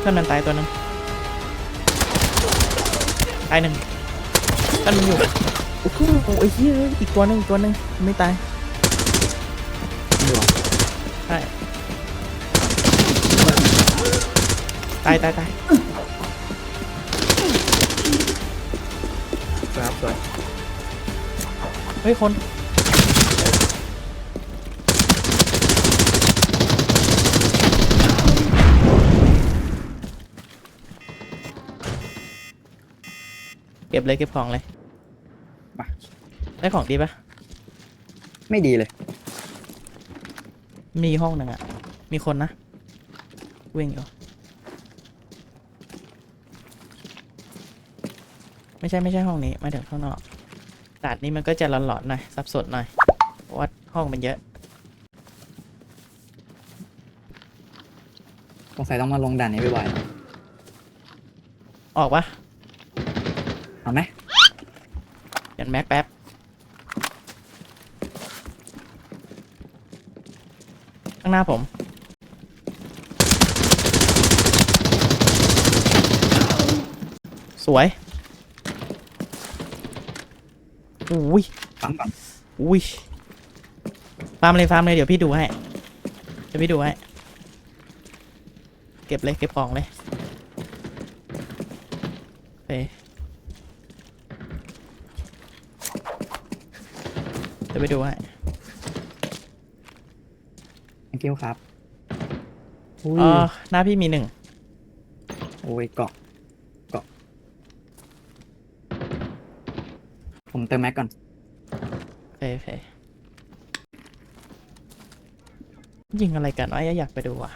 เพื่อนมันตายตัวหนึงตายหนึ่งเพื่อนมันอยู่โอ้โหไอ้เหี้ยอีกตัวหนึงอีกตัวหนึงไม่ตายนี่หรอใช่ตายตายตายครับสวยเฮ้ยคน เก็บเลยเก็บของเลยมา ได้ของดีปะไม่ดีเลย มีห้องหนึ่งอะมีคนนะ วิ่งอยู่ ไม่ใช่ไม่ใช่ห้องนี้มาถึงข้างนอกดาดนี้มันก็จะหลอนๆหน่อยสับสนหน่อยเพราะว่าห้องมันเยอะสงสัยต้องมาลงด่านนี้บ่อยออกปะๆ เอาไหมเปลี่ยนแม็กแป๊บ ข้างหน้าผม สวย อุ้ยฟังก่อนอุ้ยฟาร์มเลยฟาร์มเลย เดี๋ยวพี่ดูให้ เดี๋ยวพี่ดูให้ เก็บเลย เก็บของเลยโอเค เดี๋ยวไปดูให้ thank you ครับอุ้ยอ๋อหน้าพี่มีหนึ่งโอ้ยเกาะเกาะผมเติมแม็กก่อน โอเคโอเคยิงอะไรกันวะอยากไปดูอะ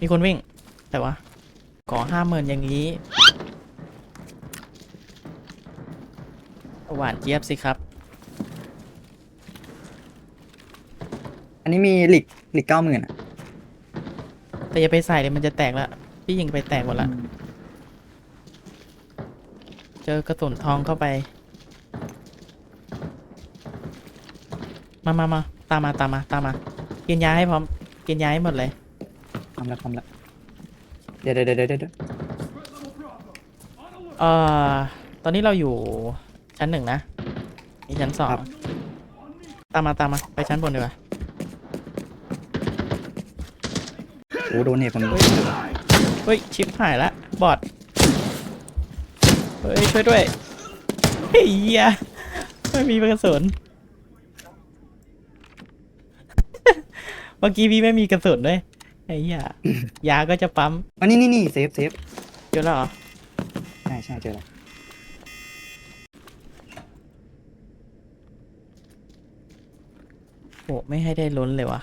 มีคนวิ่ง แต่ว่าขอห้าหมื่นอย่างนี้ หวานเจี๊ยบสิครับ อันนี้มีหลิกหลิกเก้าหมื่นอะแต่อย่าไปใส่เลยมันจะแตกละพี่ยิงไปแตกหมดละเจอกระสุนทองเข้าไป มามามาตามมาตามมาตามมา กินยาให้พร้อม กินยาให้หมดเลยทำแล้วทำแล้วเดี๋ยวเดี๋ยวเดี๋ยวเดี๋ยวเอ่อตอนนี้เราอยู่ชั้นหนึ่งนะนี่ชั้นสองตามมาตามมาไปชั้นบนดีกว่า อ้โดนเนี่ยผมเฮ้ย ชิปหายละ บอดเฮ้ย ช่วยด้วยเฮียไม่มีกระสุนเมื่อกี้พี่ไม่มีกระสุนด้วยไอ้เหี้ยยาก็จะปั๊มอันนี้นี่นี่เซฟเซฟเจอแล้วเหรอใช่ใช่เจอแล้วโหไม่ให้ได้ลุ้นเลยวะ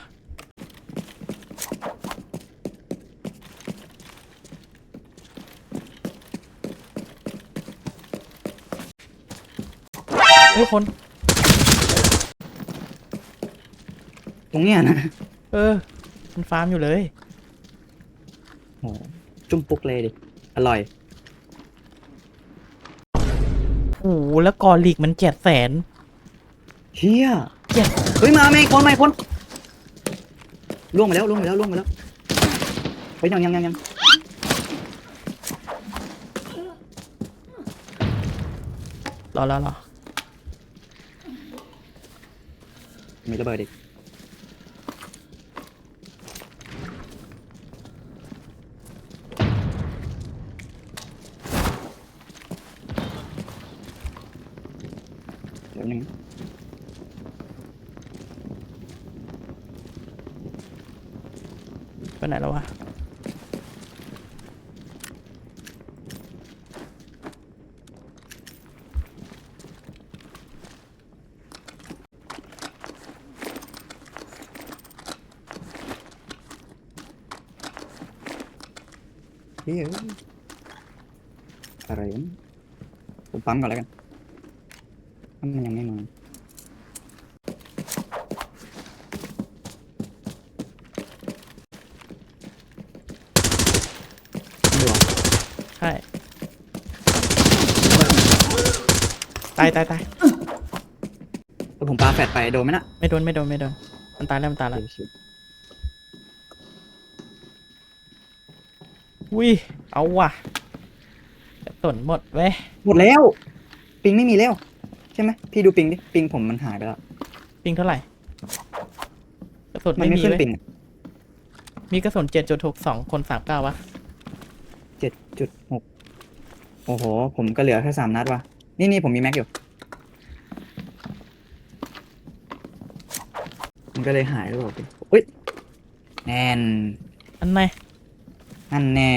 เฮ้ยคน ตรงเนี้ยนะเออ มันฟาร์มอยู่เลย โอ้จุ่มปุกเลยดิ อร่อย โอ้โหแล้วกอลีกมันเจ็ดแสน เฮียเจ็ดเฮ้ย มาไม่คนไม่คนล่วงไปแล้วล่วงไปแล้วล่วงไปแล้วเฮ้ยยังยังยังยังรอรอรอ มีระเบิดอีกเดี๋ยวนึงไปไหนแล้ววะ เฮ้ยอะไรวะเนี่ยผมปั๊มก่อนแล้วกันถ้ามันยังไม่มาไม่หรอใช่ ตายตายตายแล้วผมปาแฟดไปโดนไหมนะไม่โดนไม่โดนไม่โดนมันตายแล้วมันตายแล้วเดี๋ยว อุ้ย เอาว่ะกระสุนหมดเว้ยหมดแล้ว ปิงไม่มีแล้วใช่ไหมพี่ดูปิงดิปิงผมมันหายไปแล้วปิงเท่าไหร่กระสุนมันไม่ไม่มีขึ้นเว้ยปิงมีกระสุนเจ็ดจุดหกสองคนสามเก้าวะเจ็ดจุดหกโอ้โห ผมก็เหลือแค่สามนัดว่ะนี่นี่ผมมีแม็กอยู่มันก็เลยหายหรือเปล่าพี่อุ้ยแน่นอันไหน นั่นแน่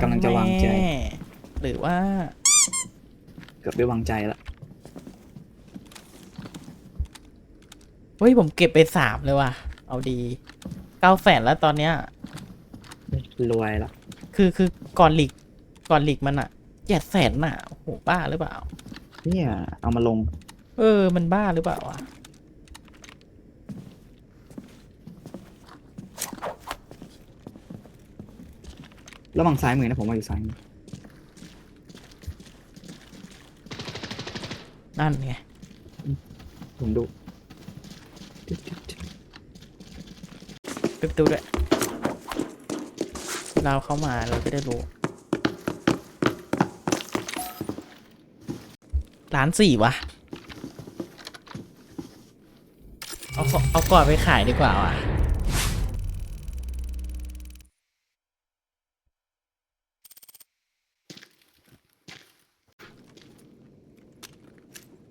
กำลังจะวางใจแม่หรือว่า เกือบได้วางใจแล้วเฮ้ย ผมเก็บไปสามเลยว่ะ เอาดีเก้าแสนแล้วตอนเนี้ย รวยแล้วคือคือก่อนหลีกก่อนหลีกมันอะเจ็ดแสนน่ะโอ้โหบ้าหรือเปล่า เนี่ยเอามาลง เออ มันบ้าหรือเปล่าวะ ระหว่างซ้ายมือนะผมว่าอยู่ซ้ายมือนั่นไงผมดูปิดประตูด้วยเราเข้ามาเราก็ได้รู้ล้านสี่วะ เอาขอเอาก่อนไปขายดีกว่าว่ะ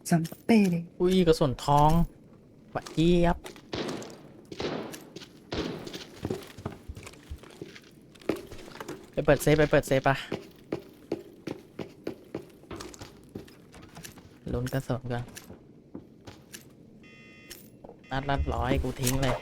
สัมเป้เลยอุ้ยกระสุนทองหวัดเจี๊ยบไปเปิดเซฟไปเปิดเซฟปะลุ้นกระสุนก่อนนัดลัดร้อยกูทิ้งเลย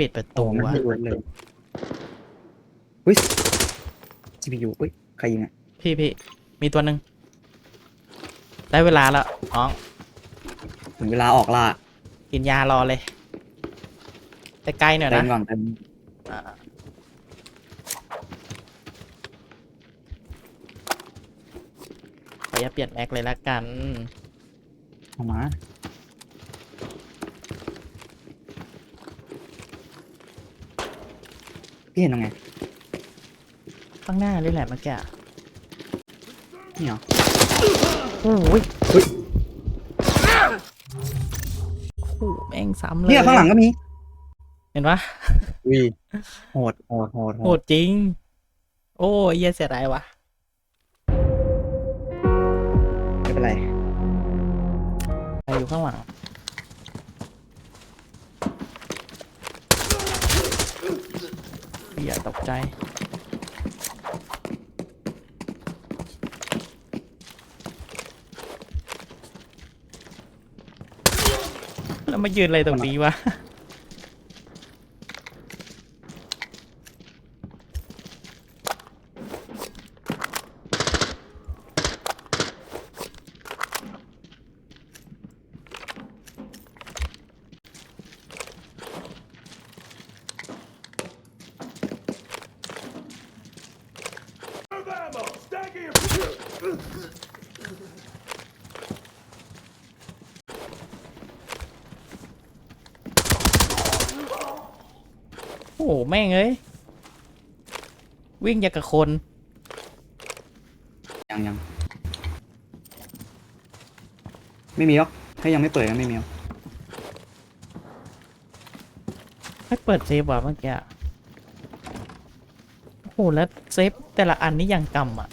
ปิดประโอ้ตูไม่วะให้รวยเลย อุ้ย CPU อุ้ย ใครยิงอะ พี่พี่มีตัวหนึ่งได้เวลาแล้วน้องถึงเวลาออกล่ากินยารอเลย แต่ไกลหน่อยเต็นะมก่อนเต็มอ่าขออย่าตเปลี่ยนแม็กเลยละกัน เอามา พี่เห็นตรงไงข้างหน้านี่แหละเมื่อกี้อะนี่เหรอโอ้ยเฮ้ยโอ้โหแม่งซ้ำเลยเนี่ยข้างหลังก็มี เห็นปะอุ้ยโหดโหดโหดโหดจริง โอ้ยเหี้ยเสียดายวะไม่เป็นไรใครอยู่ข้างหลัง อย่าตกใจแล้วมายืนอะไรตรงนี้วะ แม่งเอ้ย วิ่งอย่างกับคน ยังยังไม่มีหรอก ถ้ายังไม่เปิดก็ไม่มีหรอกให้เปิดเซฟว่ะเมื่อกี้อะโอ้โหแล้วเซฟแต่ละอันนี่ยังกำอะ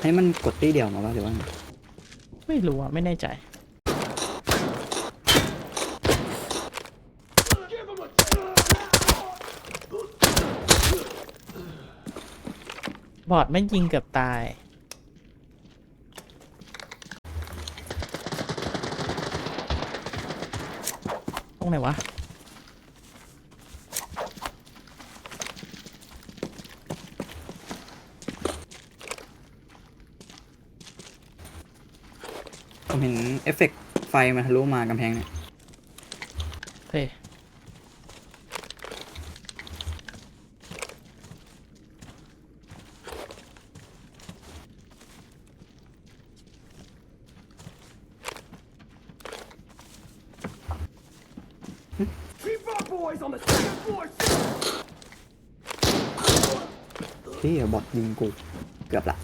ให้มันกดตีเดียวมาว่าหรือว่าไงไม่รู้อะ ไม่แน่ใจ บอดไม่งยิงเกือบตาย ตรงไหนวะ ผมเห็นเอฟเฟกต์ไฟมันทะลุมากำแพงเนี่ย เฮ้ย พี่บอทยิงกู เกือบละ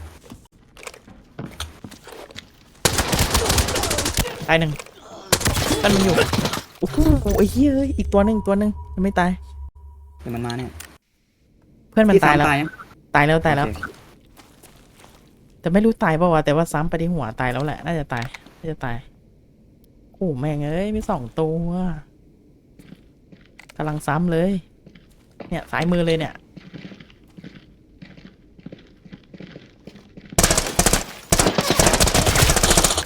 ตายหนึ่งมันมันอยู่โอ้โหไอ้เหี้ยเอ้ยอีกตัวหนึ่งตัวหนึ่งยังไม่ตาย เดี๋ยวมันมาเนี่ยเพื่อนมันพี่ตายซ้ำแล้วตายยังตายแล้วตายแล้ว โอเคแต่ไม่รู้ตายเปล่าวะแต่ว่าซ้ำไปที่หัวตายแล้วแหละ น่าจะตาย น่าจะตาย โอ้แม่งเอ้ยมีสองตัว กำลังซ้ำเลย เนี่ยสายมือเลยเนี่ย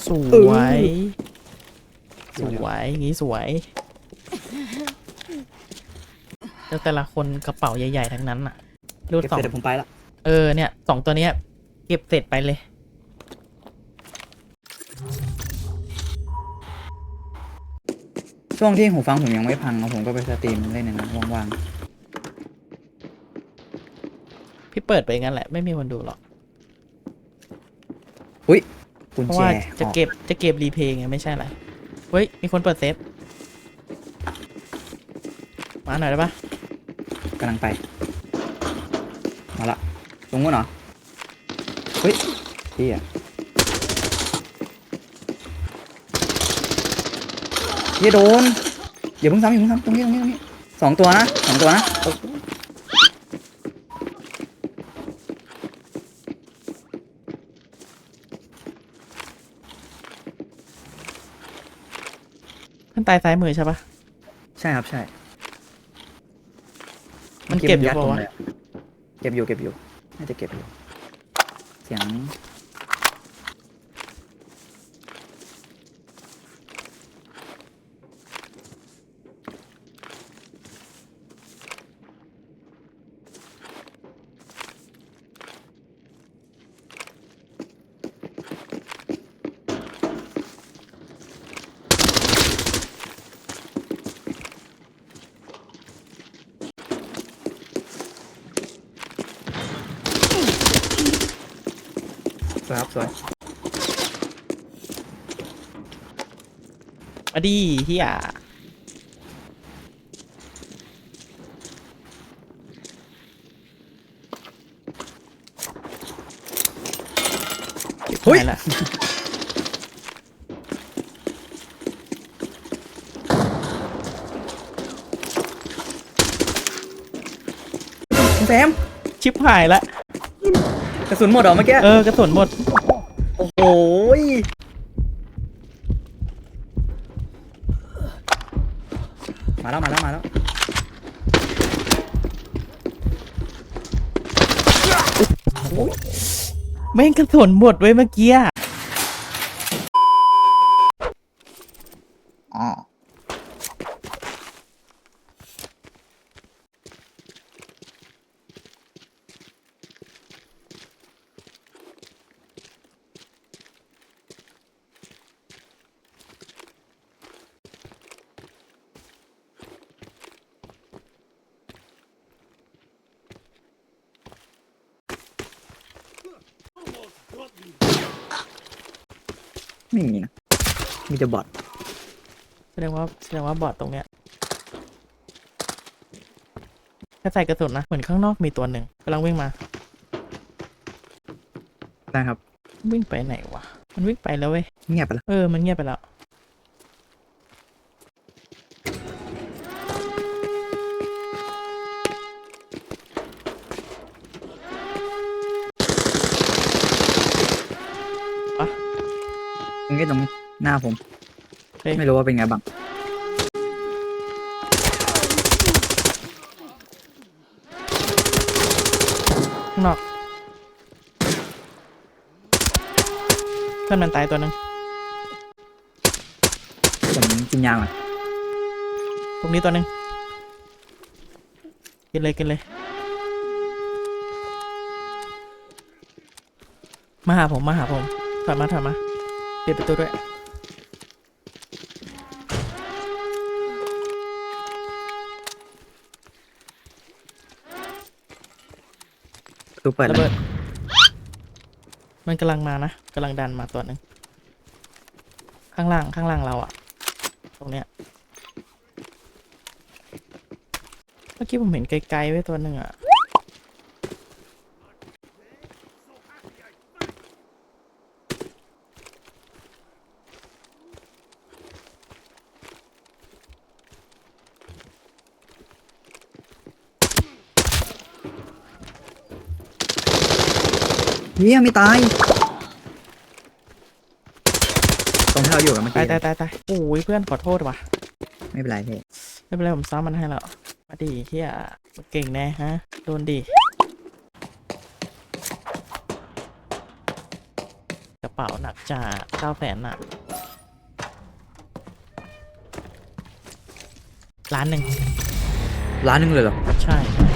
สวย สวยอย่างงี้สวยแล้วแต่ละคนกระเป๋าใหญ่ ๆ ทั้งนั้นอะ รูดเก็บสอเสร็งจเดี๋ยวผมไปละ เออเนี่ยสองตัวเนี้ย เก็บเสร็จไปเลย ช่วงที่หูฟังผมยังไม่พังผมก็ไปสตรีมเล่นในนั้นว่างพี่เปิดไปงั้นแหละไม่มีคนดูหรอก ๆอุ้ยกุญเพราะแจว่าจะออกเก็บจะเก็บรีเพลย์ไงไม่ใช่อะไรเฮ้ย มีคนเปิดเซฟมาหน่อยได้ปะกำลังไป มาละตรงนู้นเหรอเฮ้ยพี่อะ เหี้ยโดนอย่าเพิ่งซ้ำอย่าเพิ่งซ้ำตรงนี้ตรงนี้ตรงนี้สองตัวนะสองตัวนะเพื่อนตายซ้ายมือใช่ปะใช่ครับใช่มันเก็บอยู่ยัดเปล่าวะผมเลยอะเก็บอยู่เก็บอยู่น่าจะเก็บอยู่ เสียง วยครับสวยมาดีเฮียเฮ้ยละคุณแซมชิบหายละ กระสุนหมดเหรอเมื่อกี้ เออกระสุนหมด โอ้โหยมาแล้วมาแล้วมาแล้ว แม่งกระสุนหมดไว้ยเมื่อกี้อะ อ๋อ ไม่มีนะมีแต่บอทแสดงว่าแสดงว่าบอดตรงเนี้ยแค่ใส่กระสุนนะ เหมือนข้างนอกมีตัวหนึ่งกำลังวิ่งมาได้ครับ วิ่งไปไหนวะ มันวิ่งไปแล้วเว้ยเงียบไปแล้ว เออ มันเงียบไปแล้ว ตรงนี้ตรงหน้าผม เฮ้ย ไม่รู้ว่าเป็นไงบ้าง ข้างนอกเพื่อนมันตายตัวหนึ่งผมกินยาก่อนตรงนี้ตัวหนึ่งกินเลยกินเลย มาหาผมมาหาผมถอยมาถอยมา ปประตูด้วยระตูเปิดระเบิด มันกำลังมานะกำลังดันมาตัวหนึ่งข้างล่างข้างล่างเราอะตรงเนี้ยเมื่อกี้ผมเห็นไกลๆไว้ตัวหนึ่งอะ เฮียไม่ตาย ตรงที่เราอยู่กันเมื่อตายกี้ตายตายตายโอ้ยเพื่อนขอโทษว่ะ ไม่เป็นไรพี่ไม่เป็นไรผมซ้ำมันให้แล้วมาดีเฮียเก่งแน่ฮะ โดนดีกระเป๋าหนักจ่าเก้าแสนน่ะล้านหนึ่ง ร้านหนึงเลยเหรอ ใช่ใช่